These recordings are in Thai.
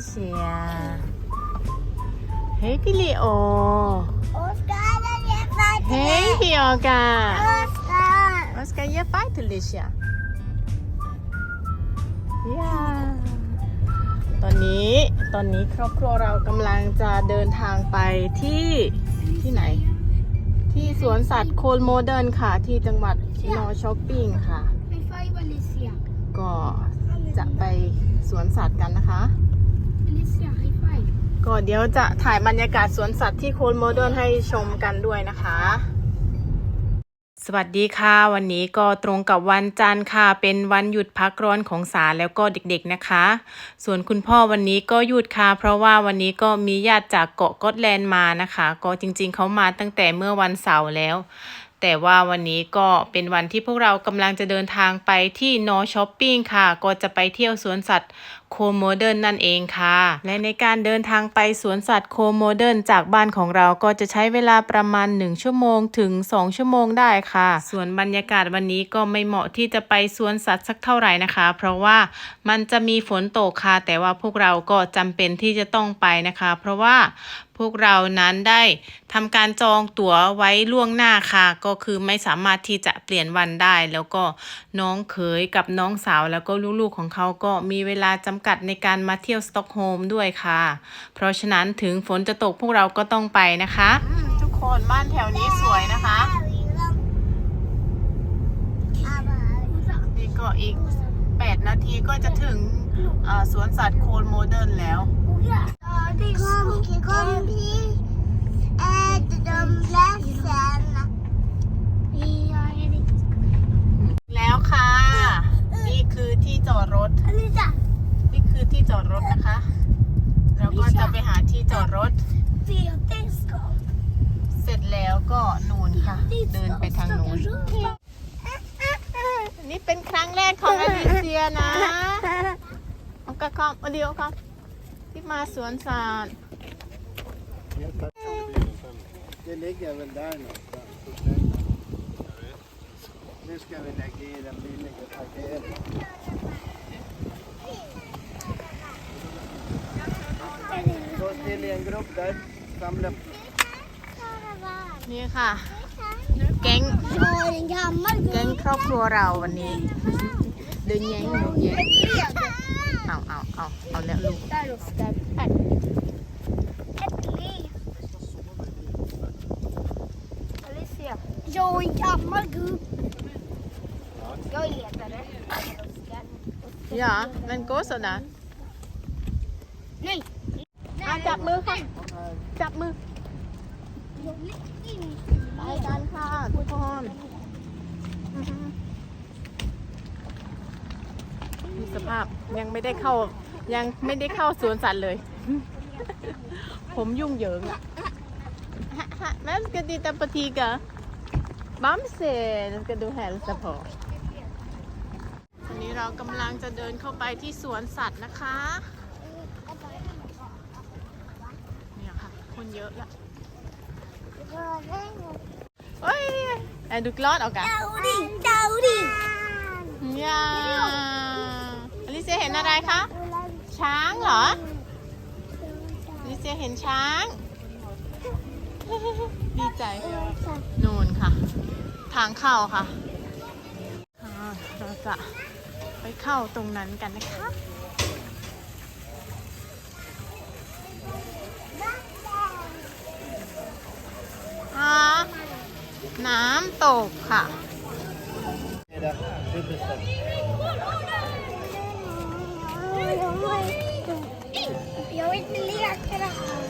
Alicia Hej till Leo Oskar, jag ger mig till Hej dig. Bianca Oskar. Vad ska jag ge faj till Alicia ย่าตอนนี้ตอนนี้ครอบครัวเรากำลังจะเดินทางไปที่ที่ไหน ที่สวนสัตว์โคลโมเดิร์นค่ะที่จังหวัดนอช้อปปิ้งค่ะ High five Alicia. ก็จะไปสวนสัตว์กันนะคะ Alicia, high five. ก็เดี๋ยวจะถ่ายบรรยากาศสวนสัตว์ที่โคลโมเดิร์นให้ชมกันด้วยนะคะ สวัสดีค่ะ วันนี้ก็ตรงกับวันจันทร์ค่ะ เป็นวันหยุดพักร้อนของสาแล้วก็เด็กๆนะคะ ส่วนคุณพ่อวันนี้ก็หยุดค่ะ เพราะว่าวันนี้ก็มีญาติจากเกาะกอตแลนด์มานะคะ ก็จริงๆเขามาตั้งแต่เมื่อวันเสาร์แล้ว แต่ว่าวันนี้ก็เป็นวันที่พวกเรากำลังจะเดินทางไปที่นอช้อปปิ้งค่ะ ก็จะไปเที่ยวสวนสัตว์โคโมเดิร์นนั่นเองค่ะ และในการเดินทางไปสวนสัตว์โคโมเดิร์นจากบ้านของเราก็จะใช้เวลาประมาณ 1 ชั่วโมงถึง 2 ชั่วโมงได้ค่ะ ส่วนบรรยากาศวันนี้ก็ไม่เหมาะที่จะไปสวนสัตว์สักเท่าไหร่นะคะ เพราะว่ามันจะมีฝนตกค่ะ แต่ว่าพวกเราก็จำเป็นที่จะต้องไปนะคะ เพราะว่า วกเรานั้นได้ทำการจองตั๋วไว้ล่วงหน้าค่ะ ก็คือไม่สามารถที่จะเปลี่ยนวันได้ แล้วก็น้องเขยกับน้องสาวแล้วก็ลูกๆของเขาก็มีเวลาจำกัดในการมาเที่ยวสต็อกโฮล์มด้วยค่ะ เพราะฉะนั้นถึงฝนจะตกพวกเราก็ต้องไปนะคะ ทุกคนบ้านแถวนี้สวยนะคะนี่ก็อีก 8 นาทีก็จะถึงสวนสัตว์โคลโมเดิร์นแล้ว Kom, kom hit. Ät de ledsen. แล้วค่ะ นี่คือที่จอดรถ Alicia, นี่คือที่จอดรถนะคะ เราก็จะไปหาที่จอดรถ vi har disco. เสร็จแล้วก็นูนค่ะ เดินไปทางนู้น นี่เป็นครั้งแรกของอลิเซียนะ เอากระคอมเอาเดียวครับที่ม พี่มาสวนสัตว์เจ๊เล็กยังมันได้เน่อย Nu ska vi lägga i den billiga paketen. Gå till en grupp där. Samla. นี่ค่ะ แก๊งแก๊งครอบครัวเราวันนี้ เดินยังหนูแย้ง เอาเอาเอาเอาแล้วลูก Där Oskar. Här. Äppli. Alicia. Jag är en gammal gubb. Jag är ledare. Oskar. อย่ามันโกสนะ Nej. อ่ะจับมือค่ะ จับมือ Jag vill in. ไปกันค่ะทุกคนอือฮึ มีสภาพยังไม่ได้เข้ายังไม่ได้เข้าสวนสัตว์เลย ผมยุ่งเหยิงอะแม่ ska titta på tiger Bamse ska du hälsa på วันนี้เรากำลังจะเดินเข้าไปที่สวนสัตว์นะคะ เนี่ยค่ะ คนเยอะละเฮ้ย är du glad Oka? Daudi, Daudi. ย่าอลิเซียเห็นอะไรคะ ช้างเหรอลิเซียเห็นช้าง ดีใจ นูนค่ะ ทางเข้าค่ะ เราจะไปเข้าตรงนั้นกันนะคะน้ำตกค่ะ era huvudstaden. Jag vill inte leka det här.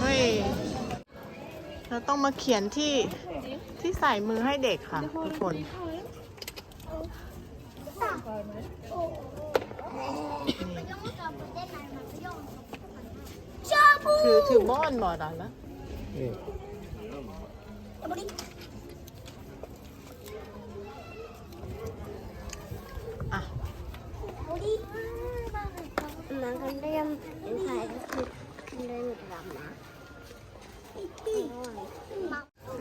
เฮ้ย เราต้องมาเขียนที่ที่ใส่มือให้เด็กค่ะ ทุกคน ถือถือบ้อนบอดอะนะอ่ Man kan lägga den här kan den ramma.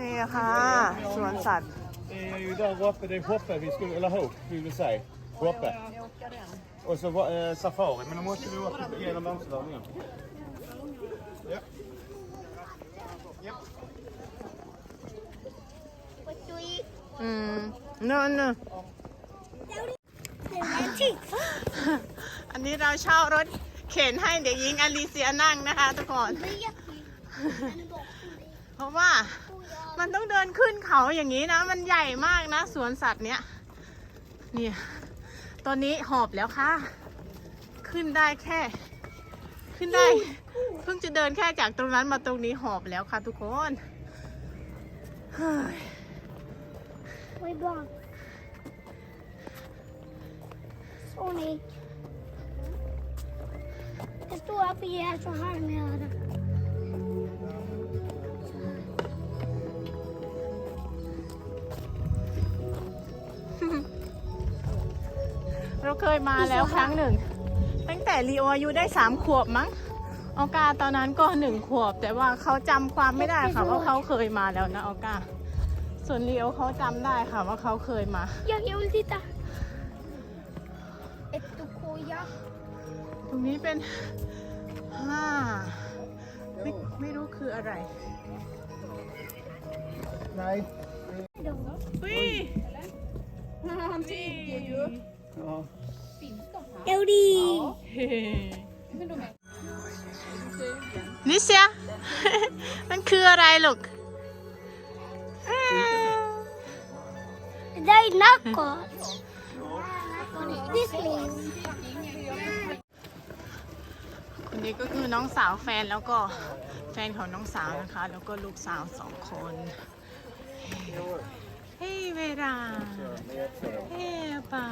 นี่ค่ะ สวนสัตว์ Det är ju där uppe, det är Hoppe vi skulle, eller hur? Vi vill säga. Hoppe. Och så var- eh, safari, men då måste vi åka genom Amsterdam igen. Ja. Ja. What do you อืมเนอะเนอะ อันนี้เราเช่ารถเข็นให้เด็กหญิงอลิเซียนั่งนะคะทุกคน เพราะว่ามันต้องเดินขึ้นเขาอย่างนี้นะ มันใหญ่มากนะสวนสัตว์เนี้ยเนี่ยตอนนี้หอบแล้วค่ะ ขึ้นได้แค่ ขึ้นได้ เพิ่งจะเดินแค่จากตรงนั้นมาตรงนี้หอบแล้วค่ะทุกคนเฮ้ย Oj, bra. Sony. Det står att vi är så här nära. เราเคยมาแล้วครั้งหนึ่ง ตั้งแต่ลีโออายุได้สามขวบมั้งออกาตอนนั้นก็หนึ่งขวบ แต่ว่าเขาจำความไม่ได้ค่ะว่าเขาเคยมาแล้วนะออกาส่วนลีโอเขาจำได้ค่ะว่าเขาเคยมา Jag, jag vill titta. Ett koja. ตรงนี้เป็น ฮ่าไม่ไม่รู้คืออะไร Nej. อุ้ย Ja. Jodå. นิเซียมันคืออะไรลูก Det där är nackot. This is คนนี้ก็คือน้องสาวแฟนแล้วก็แฟนของน้องสาวนะคะ แล้วก็ลูกสาวสองคนเฮ้ยเวลาเฮ้ยป่า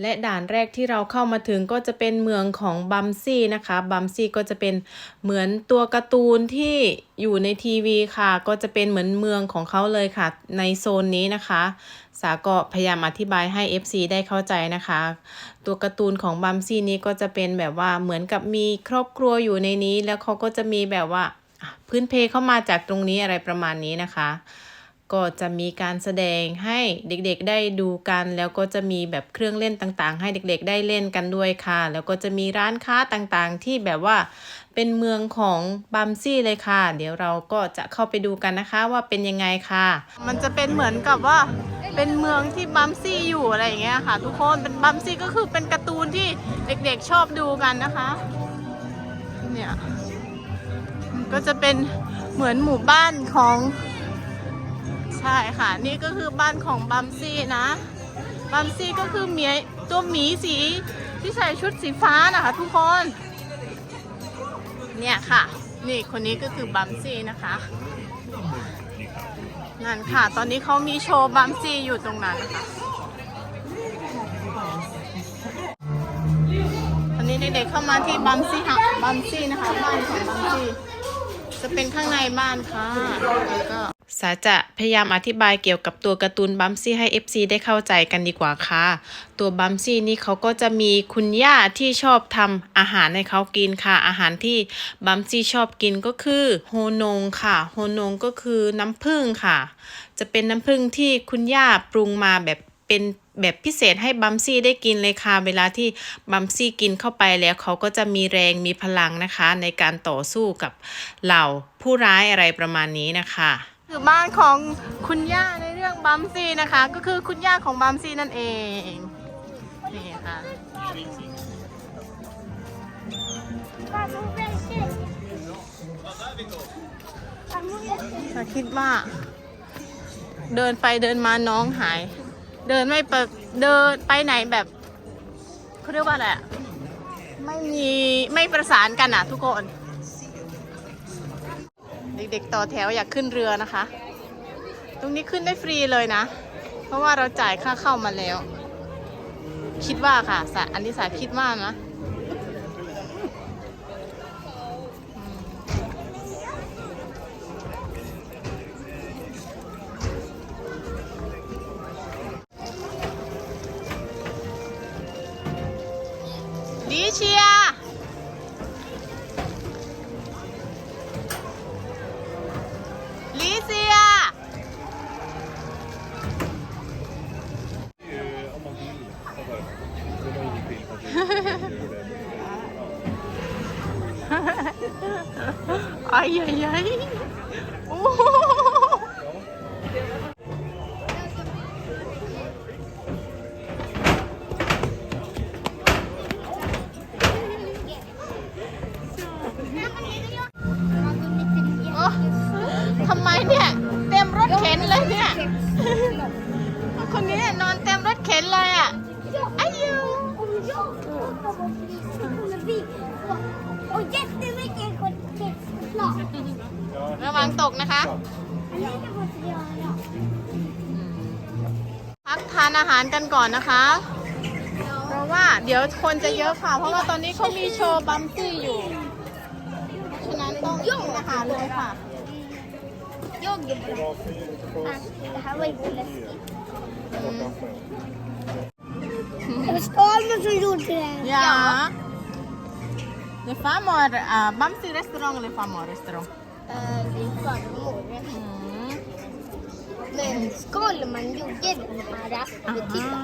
และด่านแรกที่เราเข้ามาถึงก็จะเป็นเมืองของบัมซี่นะคะบัมซี่ก็จะเป็นเหมือนตัวการ์ตูนที่อยู่ในทีวีค่ะ ก็จะเป็นเหมือนเมืองของเขาเลยค่ะ ในโซนนี้นะคะ สาก็พยายามอธิบายให้ FC ได้เข้าใจนะคะ ตัวการ์ตูนของบัมซี่นี้ก็จะเป็นแบบว่าเหมือนกับมีครอบครัวอยู่ในนี้ แล้วเขาก็จะมีแบบว่าพื้นเพเข้ามาจากตรงนี้อะไรประมาณนี้นะคะ ก็จะมีการแสดงให้เด็กๆได้ดูกัน แล้วก็จะมีแบบเครื่องเล่นต่างๆ ให้เด็กๆได้เล่นกันด้วยค่ะ แล้วก็จะมีร้านค้าต่างๆ ที่แบบว่าเป็นเมืองของบัมซี่เลยค่ะ เดี๋ยวเราก็จะเข้าไปดูกันนะคะว่าเป็นยังไงค่ะ มันจะเป็นเหมือนกับว่าเป็นเมืองที่บัมซี่อยู่อะไรอย่างเงี้ยค่ะ ทุกคนเป็นบัมซี่ก็คือเป็นการ์ตูนที่เด็กๆชอบดูกันนะคะเนี่ยก็จะเป็นเหมือนหมู่บ้านของ ใช่ค่ะ นี่ก็คือบ้านของบัมซี่นะบัมซี่ก็คือหมียตัวหมีสีที่ใส่ชุดสีฟ้านะคะทุกคน เนี่ยค่ะ นี่คนนี้ก็คือบัมซี่นะคะ นั่นค่ะ ตอนนี้เขามีโชว์บัมซี่อยู่ตรงนั้นนะคะตอนนี้เด็กๆเข้ามาที่บัมซี่ค่ะบัมซี่นะคะ บ้านของบัมซี่จะเป็นข้างในบ้านค่ะแล้วก็ สาจะพยายามอธิบายเกี่ยวกับตัวการ์ตูนบัมซี่ให้ FC ได้เข้าใจกันดีกว่าค่ะ ตัวบัมซี่นี่เขาก็จะมีคุณย่าที่ชอบทำอาหารให้เขากินค่ะ อาหารที่บัมซี่ชอบกินก็คือโฮนงค่ะ โฮนงก็คือน้ำผึ้งค่ะ จะเป็นน้ำผึ้งที่คุณย่าปรุงมาแบบเป็นแบบพิเศษให้บัมซี่ได้กินเลยค่ะ เวลาที่บัมซี่กินเข้าไปแล้วเขาก็จะมีแรงมีพลังนะคะ ในการต่อสู้กับเหล่าผู้ร้ายอะไรประมาณนี้นะคะ คือบ้านของคุณย่าในเรื่องบัมซี่นะคะ ก็คือคุณย่าของบัมซี่นั่นเองนี่ค่ะ Farmor väljer. Farmor väljer. ฉันคิดว่า เดินไปเดินมาน้องหาย เดินไม่ไปเดินไปไหนแบบเขาเรียกว่าอะไรไม่มีไม่ประสานกันอะทุกคน เด็กๆต่อแถวอยากขึ้นเรือนะคะ ตรงนี้ขึ้นได้ฟรีเลยนะ เพราะว่าเราจ่ายค่าเข้ามาแล้ว คิดว่าค่ะอันนี้สาคิดว่านะ Och jättemycket chokladchoklad. ระวังตกนะคะ Men det kan man inte göra. พักทานอาหารกันก่อนนะคะ เพราะว่าเดี๋ยวคนจะเยอะค่ะ เพราะว่าตอนนี้เขามีโชว์บัมซี่อยู่ ฉะนั้นต้องกินอาหารเลยค่ะ Jag är bra. Ah, Det här var inte läskigt. Det var Skalman som gjorde det. Ja. Det är farmor, uh, Bamsi restaurang eller farmor restaurang? Eh, Det är farmor. Mm. Men Skalman gjorde den här. Och titta.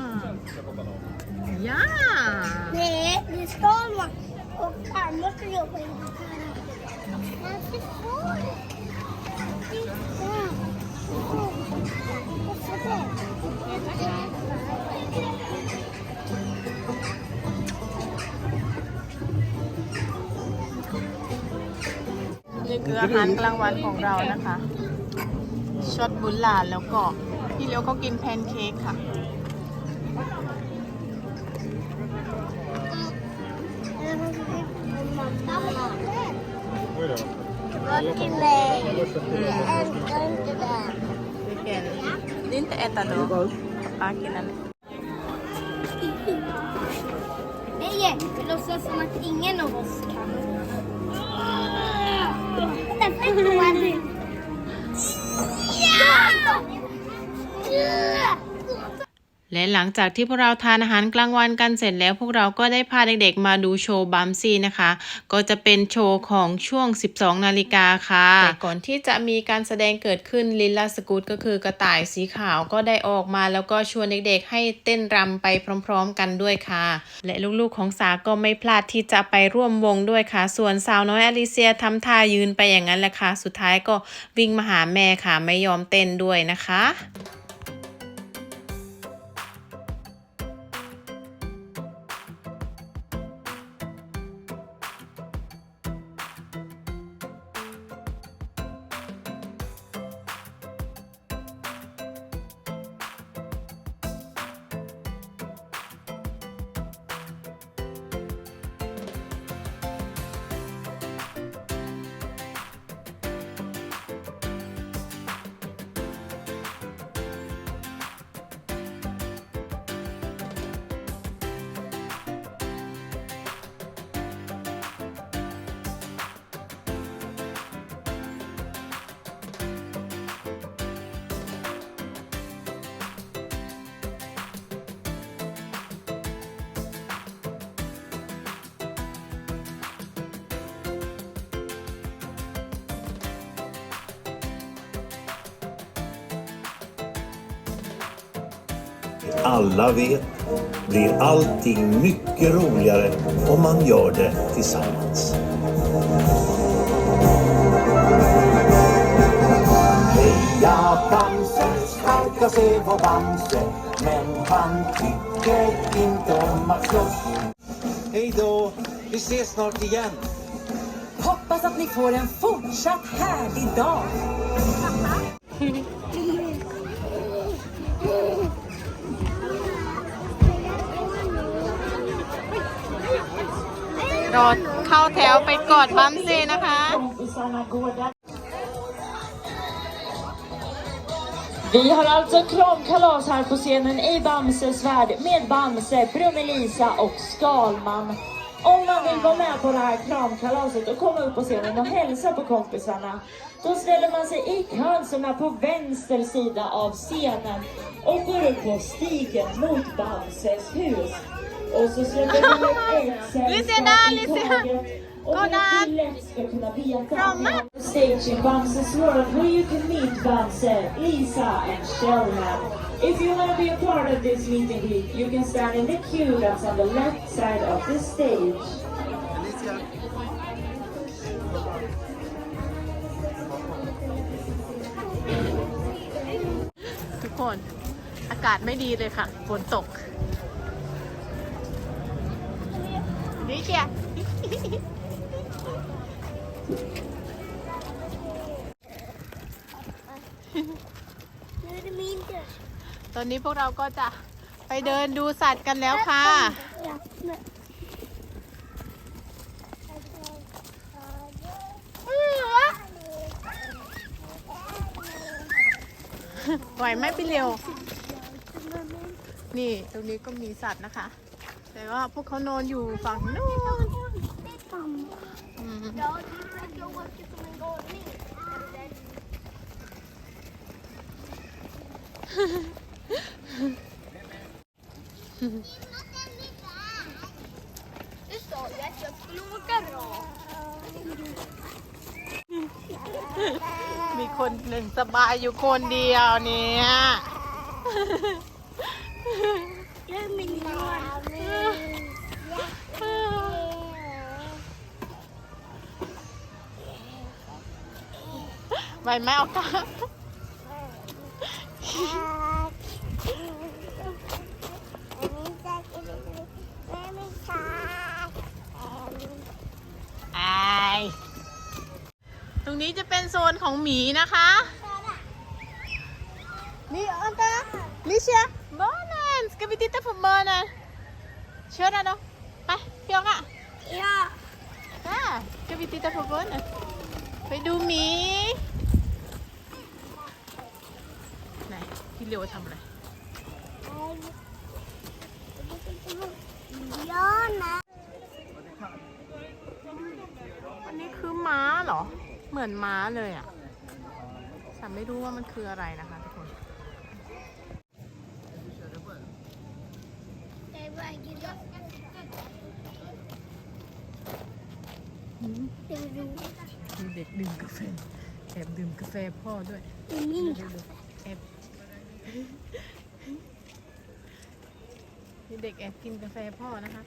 Ja! Nej, det är Skalman. Och farmor ska jobba i den här. Man ska få det. Titta. Och så där. Mm. นี่ คืออาหารกลางวันของเรานะคะช็อตบุลลาแล้วก็พี่เลี้ยวก็กินแพนเค้กค่ะ Mamma. Oj då. Vad till mig? Jag älskar inte det. Vilken? Det และหลังจากที่พวกเราทานอาหารกลางวันกันเสร็จแล้วพวกเราก็ได้พาเด็กๆมาดูโชว์บัมซี่นะคะ ก็จะเป็นโชว์ของช่วง 12 นาฬิกาค่ะ แต่ก่อนที่จะมีการแสดงเกิดขึ้นลิลลาสกูตก็คือกระต่ายสีขาวก็ได้ออกมาแล้วก็ชวนเด็กๆ ให้เต้นรำไปพร้อมๆกันด้วยค่ะ และลูกๆของสาก็ไม่พลาดที่จะไปร่วมวงด้วยค่ะ ส่วนสาวน้อยอลิเซียทำท่ายืนไปอย่างนั้นแหละค่ะ สุดท้ายก็วิ่งมาหาแม่ค่ะไม่ยอมเต้นด้วยนะคะ alla vet blir allting mycket roligare om man gör det tillsammans. Heja Bamse, starka se vår Bamse Men han tycker inte om att slåss Hej då, vi ses snart igen. Hoppas att ni får en fortsatt härlig dag. รอเข้าแถวไปกอดบัมซี่นะคะ Vi har alltså kramkalas här på scenen i Bamses värld med Bamse, Brummelisa och Skalman. Om man vill vara med på det här kramkalaset och komma upp på scenen och hälsa på kompisarna, då ställer man sig i kön som är på vänster sida av scenen och går upp på stigen mot Bamses hus. Och så släpper vi upp ett sällskap i taget. Och för att vi lätt ska kunna veta Stage in Bamses world where you can meet Bamse, Lisa and Sheldon. If you want to be a part of this meet and greet, you can stand in the queue that's on the left side of the stage. ทุกคนอากาศไม่ดีเลยค่ะ ฝนตก นี่เชีย Nu är det min tur. ตอนนี้พวกเราก็จะไปเดินดูสัตว์กันแล้วค่ะ Ja, men- ไหวไหมพี่เร็ว นี่ตรงนี้ก็มีสัตว์นะคะ แต่ว่าพวกเขานอนอยู่ฝั่งนู้นอืม No, you can go watch it and ต้อนแล้นเหมีคนหนึ่งสบายอยู่คนเดียวเนี่ย Jag är miljon. ไหวไหมเอากาอตรงนี้จะเป็นโซนของหมีนะคะ นี่อันตาลิเชียบอนันสกวิติตาฟุบอนันเชื่อนะเนาะไปพี่ออกอะ Ja. อ่าสกวิติตาฟุบอนันไปดูหมีไหนพี่ เลียวทำอะไร Ja, nej. อันนี้คือม้าเหรอ เหมือนม้าเลยอะ่ะแต่ไม่รู้ว่ามันคืออะไรนะคะทุกคน Det är vägen. Det är roligt. มีเด็กดื่มกาแฟแอบดื่มกาแฟพ่อด้วย Det är min แอบมี เด็กแอบกินกาแฟพ่อนะคะ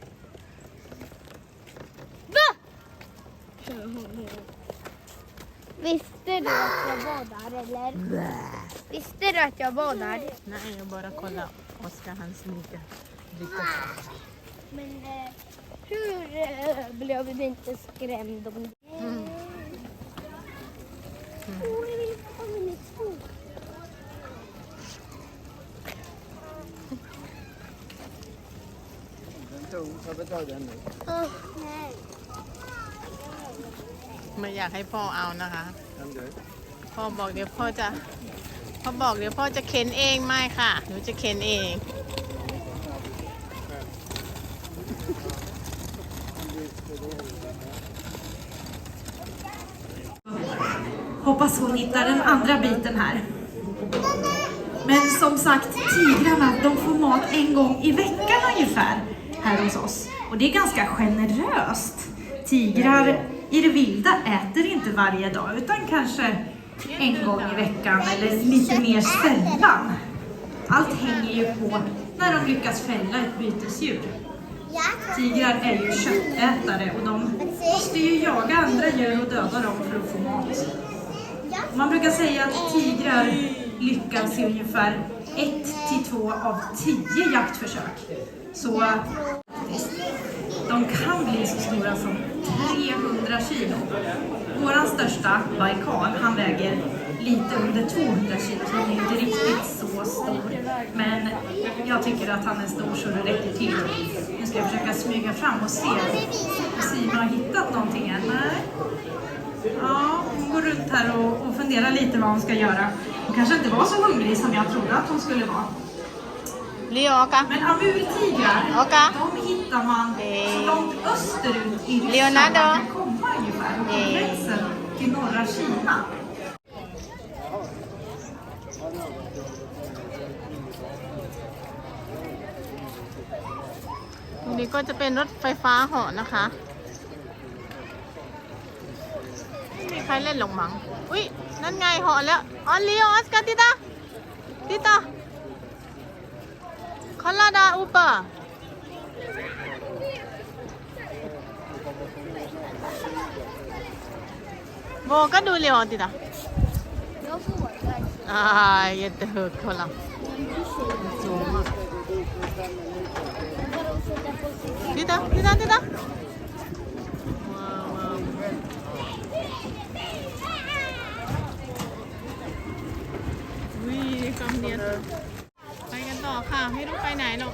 Visste du att jag var där eller? Visste du att jag var där? Nej, jag bara kolla Oskar han snickar dricka kaffe. Men eh, hur eh, blev du inte skrämd om ไม่อยากให้พ่อเอานะคะ พ่อบอกเดี๋ยวพ่อจะ พ่อบอกเดี๋ยวพ่อจะเข็นเองไม่ค่ะ หนูจะเข็นเอง Hoppas hon hittar den andra biten här. Men som sagt, tigrarna de får mat en gång i veckan ungefär här hos oss. Och det är ganska generöst. Tigrar i det vilda äter inte varje dag utan kanske en gång i veckan eller lite mer sällan. Allt hänger ju på när de lyckas fälla ett bytesdjur. Tigrar är ju köttätare och de måste ju jaga andra djur och döda dem för att få mat. Man brukar säga att tigrar lyckas i ungefär ett till två av tio jaktförsök. Så de kan bli så stora som 300 kilo. Vår största, Baikal, han väger lite under 200 kilo, så han är inte riktigt så stor. Men jag tycker att han är stor så det räcker till. Nu ska jag försöka smyga fram och se om Sina har hittat någonting än. Nej. Ja, hon går runt här och, och funderar lite vad hon ska göra. Hon kanske inte var så hungrig som jag trodde att hon skulle vara. เลียวออกะ Men amurtigrar, Okej. de hittar man så långt österut i Ryssland Leonardo. man kan komma ungefär. På Eh. gränsen till norra Kina. ตรงนี้ก็จะเป็นรถไฟฟ้าเหาะนะคะ ไม่มีใครเล่นหรอกมั้งอุ้ยนั่นไงเหาะแล้ว อ๋อเลียวออสการ์ติตาติตา 컬러다 오빠. 뭐가 놀려 어디다? 아, 얘들 컬러. Dida, Dida, Dida. Wih, kamu lihat. ค่ะ ไม่รู้ไปไหนหรอก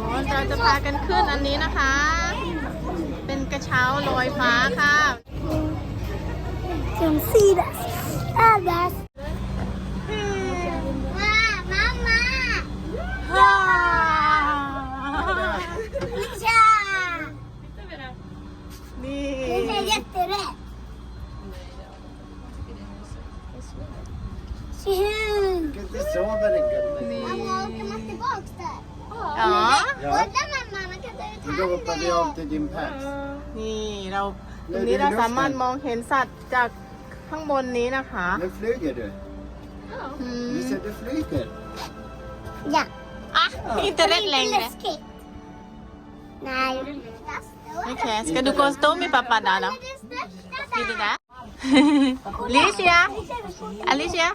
อ๋อเราจะพากันขึ้นอันนี้นะคะ เป็นกระเช้าลอยฟ้าค่ะ Can see that. Ah, that's. Hoppar vi av handen. till din päls. นี่เราตรงนี้เราสามารถมองเห็นสัตว์จากข้างบนนี้นะคะ Nu flyger du. อืม Vi ser du flyger. Ja. อะ inte rätt Lite längre läskigt. Nej. Okej, ska du gå och stå med pappa där då? Vill du det? Alicia! Alicia!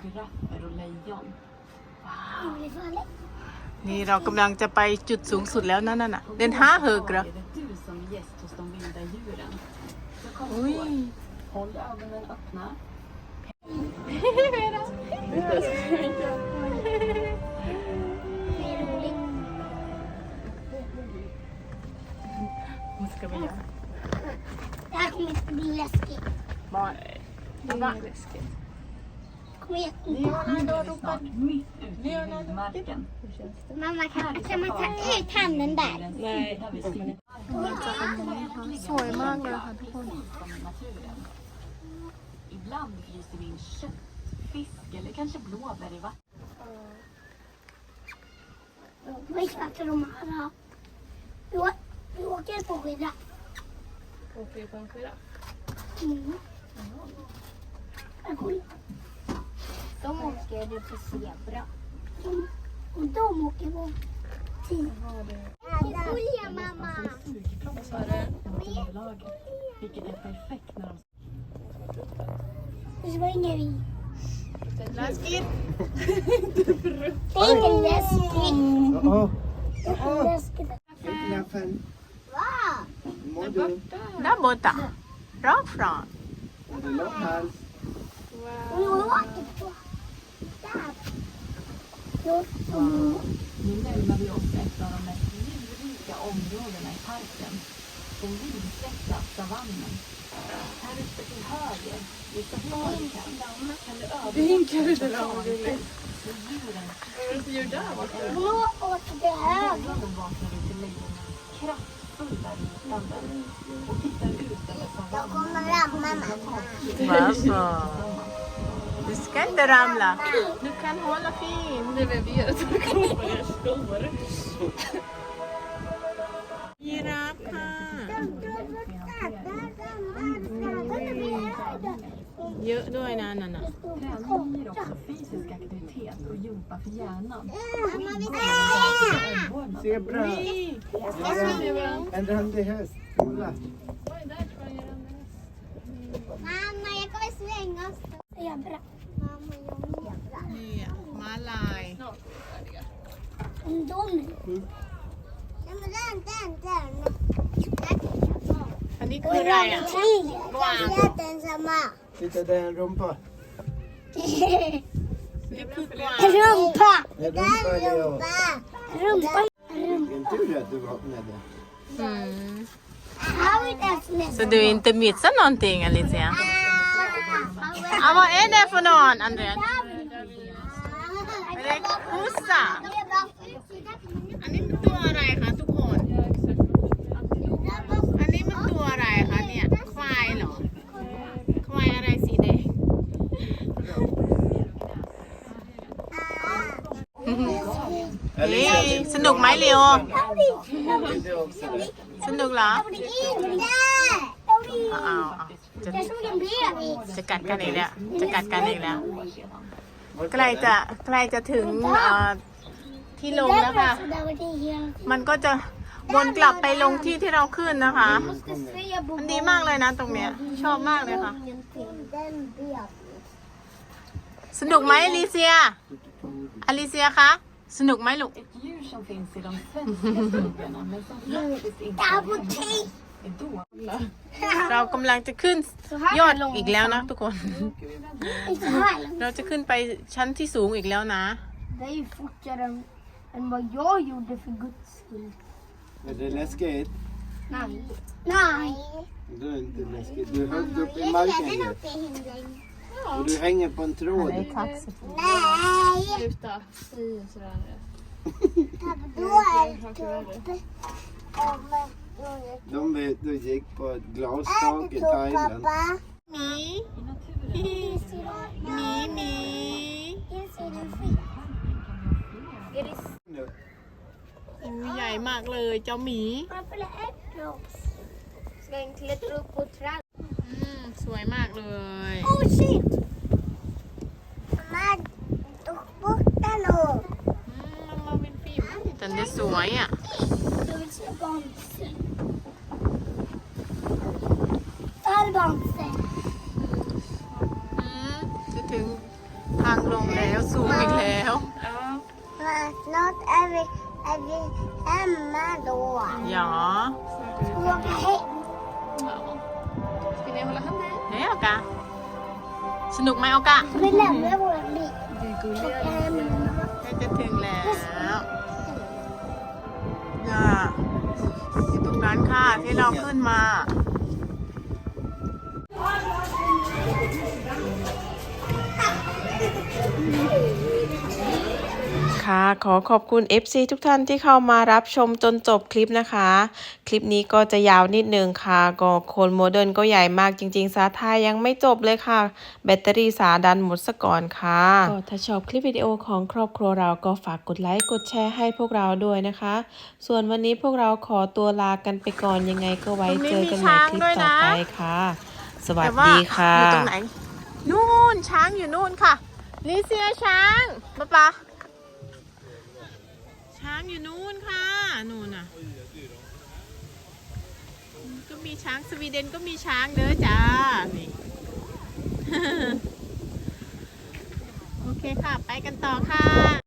นี่เรากำลังจะไปจุดสูงสุดแล้วนั่นน่ะ เดินห้าเฮกเหรอ อุ้ย Vad ska vi göra? Det här kommer inte bli läskigt. Vad är det läskigt? Kom igen. Leonardo ropar. Mamma, kan, kan man ta ut handen där? สวยมากเลยค่ะทุกคน Ibland fryser vi in kött, fisk eller kanske blåbär i vatten. Vi snackar om alla. Vi, å- vi åker på skidor. Åker vi på en skida? Mm. Jag kollar. De åker ju på zebra. De, och de åker på tio. Julia mamma! Vilket är perfekt när de Nu svänger vi. Läskigt! Det är inte läskigt. Åh, Det är läskigt. klaffen. Va? Där borta. Rakt fram. Har lång hals? Nu åker på. Där. Nu närmar vi oss ett av de mest djurrika områdena i parken. Den vidsträckta savannen. Här ute till höger, vid safarikan, kan du överraska av där borta? Gå åt det höger. Morgonen vaknar du till lejonen. Kraftfulla rytanden. Och tittar ut över savannen. Då kommer ramla Alltså. Du ska inte ramla. Du kan hålla fint. Giraff här. เยอะด้วยนะนั่นน่ะ Träning ger också fysisk aktivitet och gympa för hjärnan. Mamma, vi ska se! Zebra. En randig häst. Kolla. Mamma, jag kommer svänga oss. Zebra. Mamma, jag jävlar. นี่อ่ะม้าลาย En dom. Nej, men den, den, den. อันนี้คืออะไรอ่ะ Jag är den samma. Titta, det är en rumpa. นี่คือกวาง Rumpa! En rumpa, Leo. Rumpa! Vilken tur att du vaknade. อืม Har vi inte ens nästa? Så du inte missar någonting Alicia? Ja, vad är det för någon Andreas? Är det kossa? อันนี้มันตัวอะไรคะทุกคน อันนี้มันตัวอะไรคะเนี่ย ควายเหรอ ควายอะไรสีแดง เฮ้ยสนุกไหมเลียว Vill du också? สนุกเหรอ Inte! เอาเอาจะ Det är som en bebis. จะกัดกันอีกแล้วจะกัดกันอีกแล้ว ใกล้จะใกล้จะถึงเอ่อที่ลงแล้วค่ะ Så där var det helt... มันก็จะวนกลับไปลงที่ที่เราขึ้นนะคะ måste säga มันดีมากเลยนะตรงเนี้ย ชอบมากเลยค่ะ Den bebis. สนุกไหมอลิเซีย อลิเซียคะ สนุกไหมลูก Apotek! เรากำลังจะขึ้นยอดอีกแล้วนะทุกคน Inte här. เราจะขึ้นไปชั้นที่สูงอีกแล้วนะ Det är ju fortare än, än vad jag gjorde för guds skull. Är det läskigt? Nej. Nej. Det är inte läskigt. Du är högt upp i marken ju. Och du hänger på en tråd. Nej. Pappa, då är det uppe. De, vet- de gick på ett glastak i Thailand. หมีหมีหมี โอ้ยใหญ่มากเลยเจ้าหมี Varför är ett blås? Ska den klättra upp på träd? อืมสวยมากเลย Oh shit! Mamma, tog bort den nu. อืมมันมาเป็นฟิล์มแต่detสวยอ่ะ Jag vill se Bamse. Där är Bamse. อืมจะถึงทางลงแล้วสูงอีกแล้ว Men snart är vi, är vi hemma då. หยอ Ska vi åka hem? เฮ้ยอากาสนุกไหมอากา Vi lämnar vår bil. Och hem. ใกล้จะถึงแล้ว ค่ะที่เราขึ้นมา ค่ะ ขอขอบคุณ FC ทุกท่านที่เข้ามารับชมจนจบคลิปนะคะ คลิปนี้ก็จะยาวนิดนึงค่ะ ก็โคนโมเดิร์นก็ใหญ่มากจริง ๆ สาทายยังไม่จบเลยค่ะ แบตเตอรี่สาดันหมดซะก่อนค่ะก็ถ้าชอบคลิปวิดีโอของครอบครัวเราก็ฝากกดไลค์กดแชร์ให้พวกเราด้วยนะคะ ส่วนวันนี้พวกเราขอตัวลากันไปก่อนยังไงก็ไว้เจอกันใหม่คลิปต่อไปค่ะ สวัสดีค่ะอยู่ตรงไหนนู่นช้างอยู่นู่นค่ะลิเซียช้างป๊าป๊า ช้างอยู่นู่นค่ะนู่นน่ะก็มีช้างสวีเดนก็มีช้างเด้อจ้านี่โอเคค่ะ ไปกันต่อค่ะ